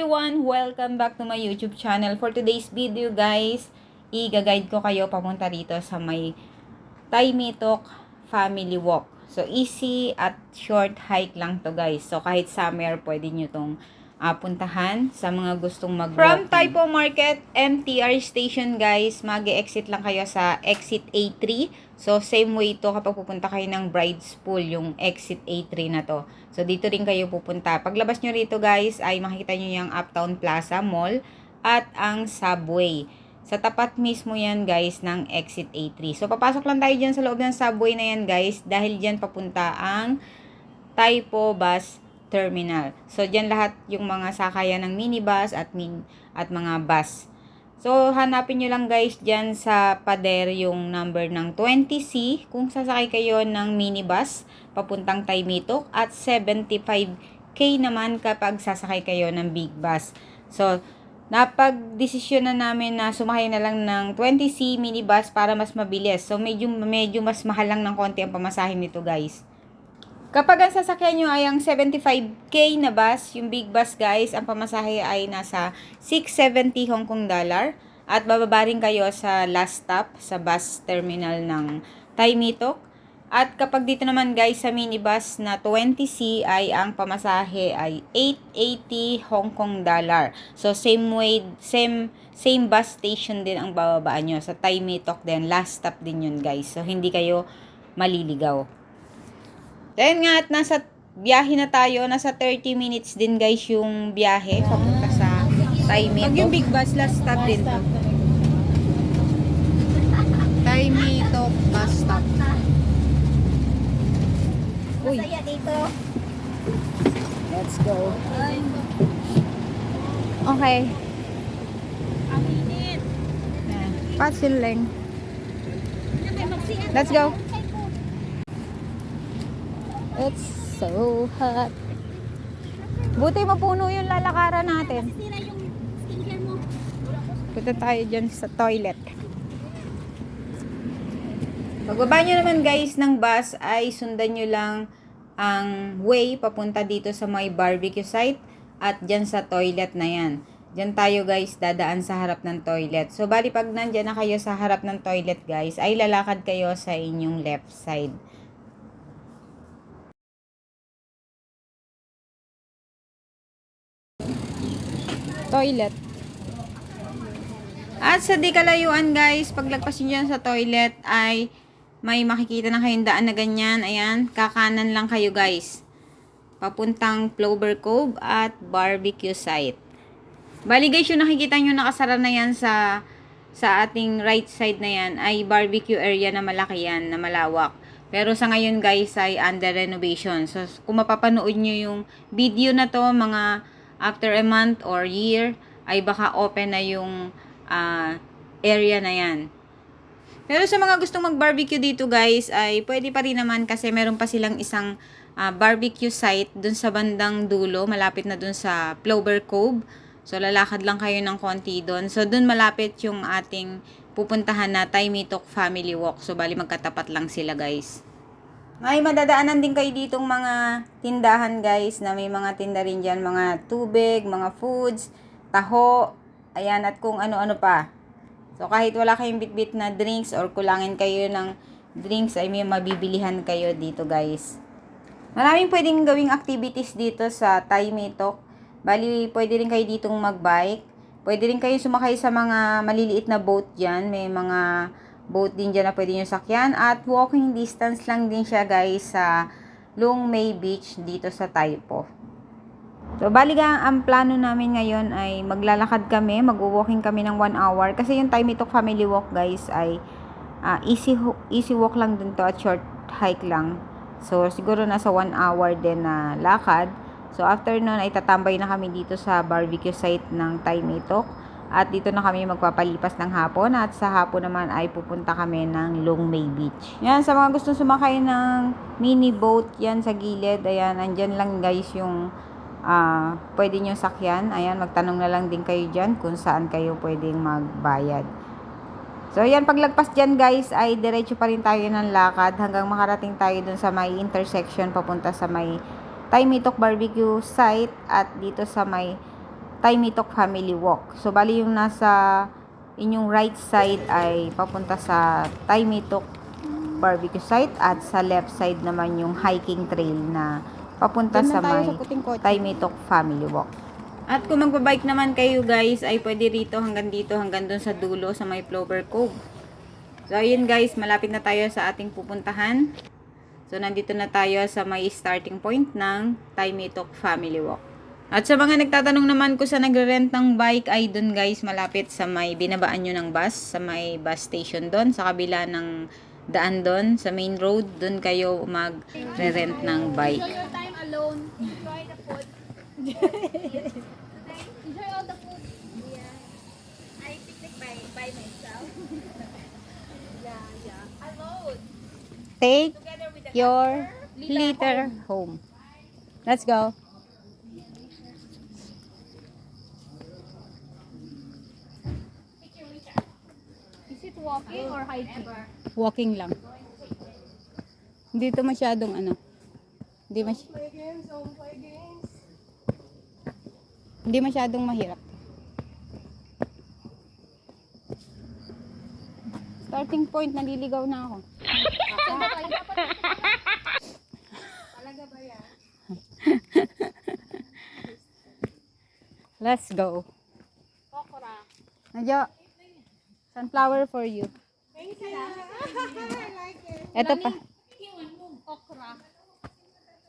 everyone! Welcome back to my YouTube channel. For today's video guys, i-guide ko kayo papunta rito sa may Taimitok Family Walk. So easy at short hike lang to guys. So kahit summer, pwede nyo tong ah, puntahan sa mga gustong mag From Taipo Market, MTR station guys, mag-exit lang kayo sa exit A3. So same way to kapag pupunta kayo ng Bride's Pool, yung exit A3 na to. So dito rin kayo pupunta. Paglabas nyo rito guys, ay makikita nyo yung Uptown Plaza Mall at ang subway. Sa tapat mismo yan guys ng exit A3. So papasok lang tayo dyan sa loob ng subway na yan guys dahil dyan papunta ang Taipo Bus Terminal. So dyan lahat yung mga sakayan ng minibus at min at mga bus. So hanapin nyo lang guys dyan sa pader yung number ng 20C kung sasakay kayo ng minibus papuntang Taimitok at 75K naman kapag sasakay kayo ng big bus. So napag-desisyon na namin na sumakay na lang ng 20C minibus para mas mabilis. So medyo medyo mas mahal lang ng konti ang pamasahe nito guys. Kapag ang sasakyan nyo ay ang 75K na bus, yung big bus guys, ang pamasahe ay nasa 670 Hong Kong dollar. At bababa rin kayo sa last stop sa bus terminal ng Taimitok. At kapag dito naman guys sa minibus na 20C ay ang pamasahe ay 880 Hong Kong dollar. So same way, same same bus station din ang bababaan nyo. Sa Taimitok din, last stop din yun guys. So hindi kayo maliligaw. Dahil nga at nasa biyahe na tayo, nasa 30 minutes din guys yung biyahe papunta sa Taimito. Pag yung big bus, last stop din to. Taimito bus stop. Uy, dito. let's go. Okay. Magsiyan Let's go. It's so hot. Buti mapuno yung lalakaran natin. Punta tayo dyan sa toilet. Pagbaba nyo naman guys ng bus ay sundan nyo lang ang way papunta dito sa may barbecue site at dyan sa toilet na yan. Dyan tayo guys dadaan sa harap ng toilet. So bali pag nandyan na kayo sa harap ng toilet guys ay lalakad kayo sa inyong left side. Toilet. At sa di kalayuan guys, paglagpas nyo dyan sa toilet ay may makikita na kayong daan na ganyan. Ayan, kakanan lang kayo guys. Papuntang Clover Cove at barbecue site. Bali guys, yung nakikita nyo nakasara na yan sa sa ating right side na yan ay barbecue area na malaki yan, na malawak. Pero sa ngayon guys ay under renovation. So kung mapapanood nyo yung video na to mga after a month or year ay baka open na yung ah, area na yan. Pero sa mga gustong mag-barbecue dito guys, ay pwede pa rin naman kasi meron pa silang isang ah, barbecue site dun sa bandang dulo, malapit na dun sa Plover Cove. So lalakad lang kayo ng konti dun. So dun malapit yung ating pupuntahan na Taimitok Family Walk. So bali magkatapat lang sila guys. May madadaanan din kayo ditong mga tindahan guys na may mga tinda rin dyan, mga tubig, mga foods, taho, ayan at kung ano-ano pa. So kahit wala kayong bitbit na drinks or kulangin kayo ng drinks ay may mabibilihan kayo dito guys. Maraming pwedeng gawing activities dito sa Taimitok. Bali, pwede rin kayo ditong magbike. Pwede rin kayo sumakay sa mga maliliit na boat dyan. May mga boat din dyan na pwede nyo sakyan. At walking distance lang din siya guys sa Long May Beach dito sa Taipo. So, bali nga, ang plano namin ngayon ay maglalakad kami, mag-walking kami ng 1 hour. Kasi yung Taimitok Family Walk guys ay ah, easy, easy walk lang din to at short hike lang. So, siguro nasa 1 hour din na lakad. So, after nun ay tatambay na kami dito sa barbecue site ng Taimitok. At dito na kami magpapalipas ng hapon. At sa hapon naman ay pupunta kami ng Long May Beach. Yan, sa mga gustong sumakay ng mini boat yan sa gilid. Ayan, andyan lang guys yung ah pwede nyo sakyan. Ayan, magtanong na lang din kayo dyan kung saan kayo pwedeng magbayad. So, ayan, paglagpas dyan guys, ay diretso pa rin tayo ng lakad hanggang makarating tayo dun sa may intersection papunta sa may Taimitok Barbecue site at dito sa may Taimitok Family Walk. So, bali yung nasa inyong right side ay papunta sa Taimitok barbecue site at sa left side naman yung hiking trail na papunta sa may Taimitok Family Walk. At kung magbabike naman kayo guys, ay pwede rito hanggang dito, hanggang dun sa dulo sa may Plover Cove. So, ayun guys, malapit na tayo sa ating pupuntahan. So, nandito na tayo sa may starting point ng Taimitok Family Walk. At sa mga nagtatanong naman kung sa nagre-rent ng bike ay dun guys, malapit sa may binabaan nyo ng bus, sa may bus station doon, sa kabila ng daan doon, sa main road, doon kayo magre-rent ng bike. Enjoy your time alone. Enjoy the food. Enjoy all the food. Yeah. I picnic by, by myself. yeah, yeah. Alone. Take your liter home. Let's go. Walking or hiking? Walking lang. Hindi to masyadong ano. Hindi mas Hindi masyadong mahirap. Starting point, naliligaw na ako. Let's go. Okra. Nadyo, sunflower for you. Ito pa. Okra.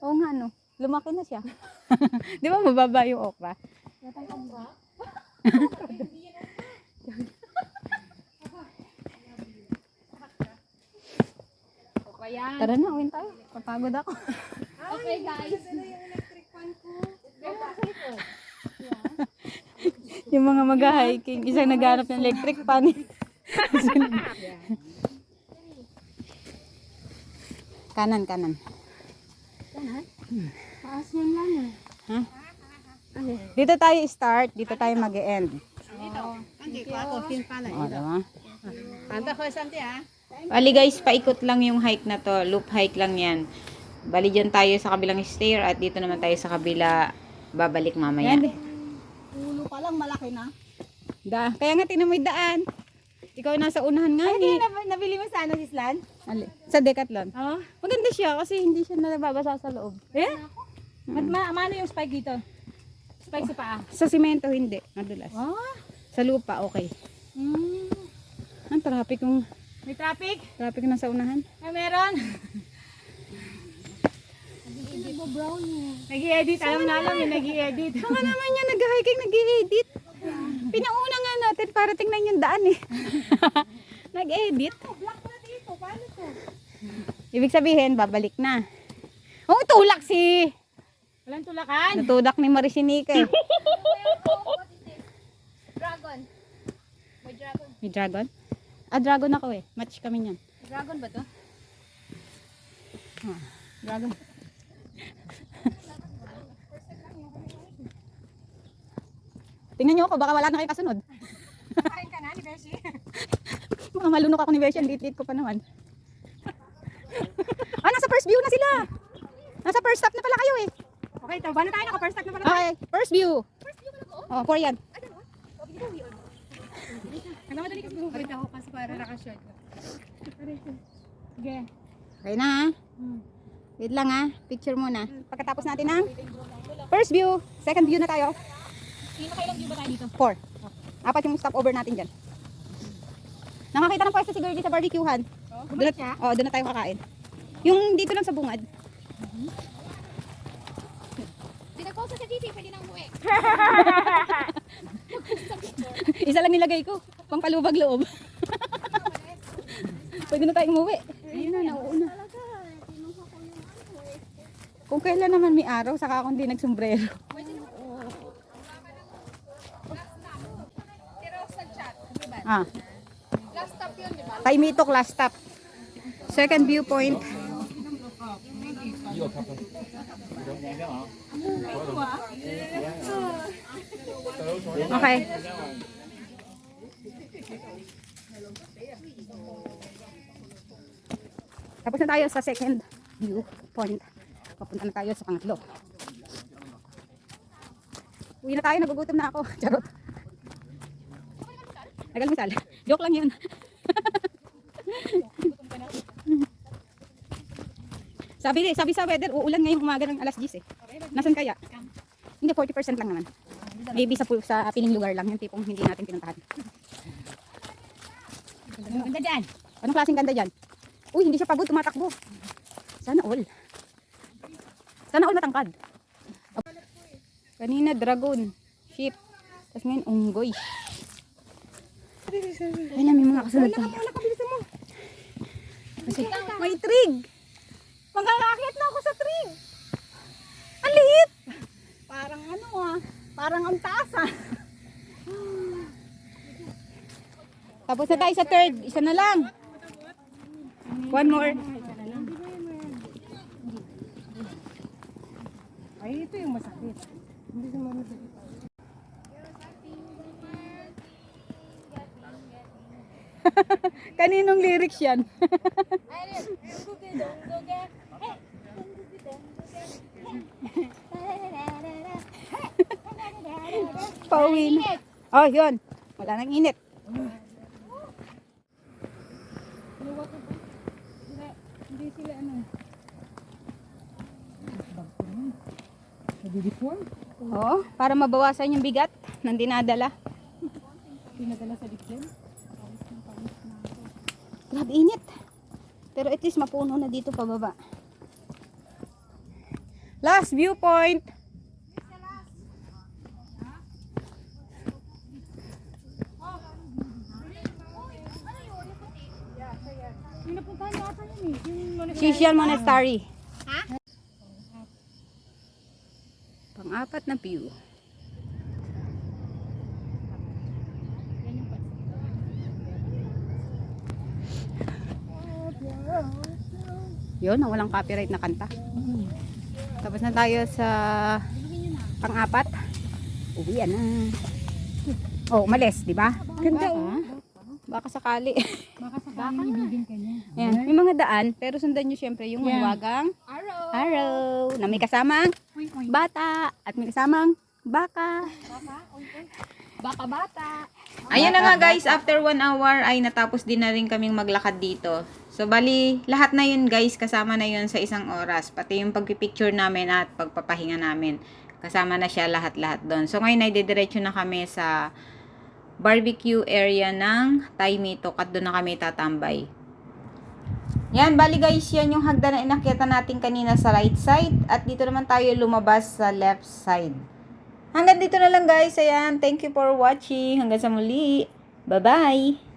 Oo nga, no. Lumaki na siya. Di ba mababa yung okra? Yatang okra? Tara na, uwin tayo. Papagod ako. Okay guys. Yung mga mag-hiking, isang naghanap ng electric pan. kanan, kanan. Taas yan lang eh. Ha? Dito tayo start, dito tayo mag-end. O, diba? Kanta ko santi ah. Bali guys, paikot lang yung hike na to. Loop hike lang yan. Bali dyan tayo sa kabilang stair at dito naman tayo sa kabila. Babalik mamaya. Ulo pa lang malaki na. Da. Kaya nga tingnan mo yung daan. Ikaw nasa unahan nga Ay, eh. nab- nabili mo sa ano, Sislan? Ali. Sa Decathlon. Oo. Maganda siya kasi hindi siya nababasa sa loob. Eh? Mat ma mano yung spike dito? Spike sa paa. Sa simento hindi, madulas. Oh? Sa lupa okay. Mm. Ang traffic yung May traffic? traffic na sa unahan. Ay, meron. Nag-i-edit. Alam na alam yung nag-i-edit. Saan ka naman yan nag-hiking, nag-edit? Pinauna nga natin para tingnan yung daan eh. Nag-edit. Black na dito. Paano to? Ibig sabihin, babalik na. Oh, tulak si... Walang tulakan. Natulak ni Maricinica eh. Dragon. May dragon. May dragon? Ah, dragon ako eh. Match kami niyan. Dragon ba to? Ah, dragon. Tingnan niyo ako, baka wala na kayo kasunod. Kain ka na ni Beshi. Mga malunok ako ni Bessie, ang ko pa naman. ah, nasa first view na sila. Nasa first stop na pala kayo eh. Okay, ito. Paano tayo? Naka-first tag na pala. Okay, first view. Oh, Korean. Nagmamadali ka bumabalik ako kasi para naka-short. Sige. Okay na ha. Wait lang ha. Picture muna. Pagkatapos natin ng first view. Second view na tayo. Sino kailang view ba tayo dito? Four. Apat yung stopover natin dyan. Nakakita ng pwesto si Girlie sa barbecuehan. Oh, Doon na, oh, doon na tayo kakain. Yung dito lang sa bungad. Pinag-post sa GC, pwede nang umuwi. Isa lang nilagay ko. Pampalubag loob. Pwede na tayong umuwi. Ayun na, nauuna. Kung kailan naman may araw, saka ako hindi nagsombrero. Pero sa chat, di ba? Ah, Last stop yun, di ba? Taimitok last stop. Second viewpoint. Okay. Tapos na tayo sa second viewpoint. Papunta na tayo sa pangatlo. Uwi na tayo, nagugutom na ako. Charot. Nagalmusal. Joke lang yun. sabi, sabi sa weather, uulan ngayong umaga ng alas 10 eh. Nasaan kaya? Hindi, 40% lang naman. Maybe sa, sa piling lugar lang, yung tipong hindi natin pinuntahan. Ganda dyan. Anong klaseng ganda dyan? Uy, hindi siya pagod, tumatakbo. Sana all. Sana all matangkad. Kanina, dragon, sheep. Tapos ngayon, unggoy. Ay na, may mga kasunod tayo. Kasi, may trig. Magkakakit na ako sa trig. Ang liit. Parang ano ah. Parang ang taas ah. Tapos na tayo sa third. Isa na lang. One more. Kaninong lyrics yan? Pauwi na. Oh, yun. Wala nang init. Hindi sila ano. Nadideform? Oh, para mabawasan yung bigat ng dinadala. Pinadala sa diklim? Grabe init. Pero at least mapuno na dito pababa. Last viewpoint. Shishan Monastery. Ha? Pang-apat na view. Yun, ang walang copyright na kanta. Tapos na tayo sa pang-apat. Uwi na. Oh, umalis, di ba? Ganda oh. Baka sakali. Baka sakaling ibigin ka niya. Ayan, may mga daan, pero sundan nyo syempre yung Yeah. mahiwagang Arrow! araw na may kasamang bata at may kasamang baka. Baka bata. Ayun na nga guys, after one hour ay natapos din na rin kaming maglakad dito. So bali, lahat na yun guys, kasama na yun sa isang oras. Pati yung pagpipicture namin at pagpapahinga namin. Kasama na siya lahat-lahat doon. So ngayon ay didiretso na kami sa barbecue area ng Taimito at doon na kami tatambay. Yan, bali guys, yan yung hagdan na inakita natin kanina sa right side at dito naman tayo lumabas sa left side. Hanggang dito na lang guys. Ayan, thank you for watching. Hanggang sa muli. Bye-bye.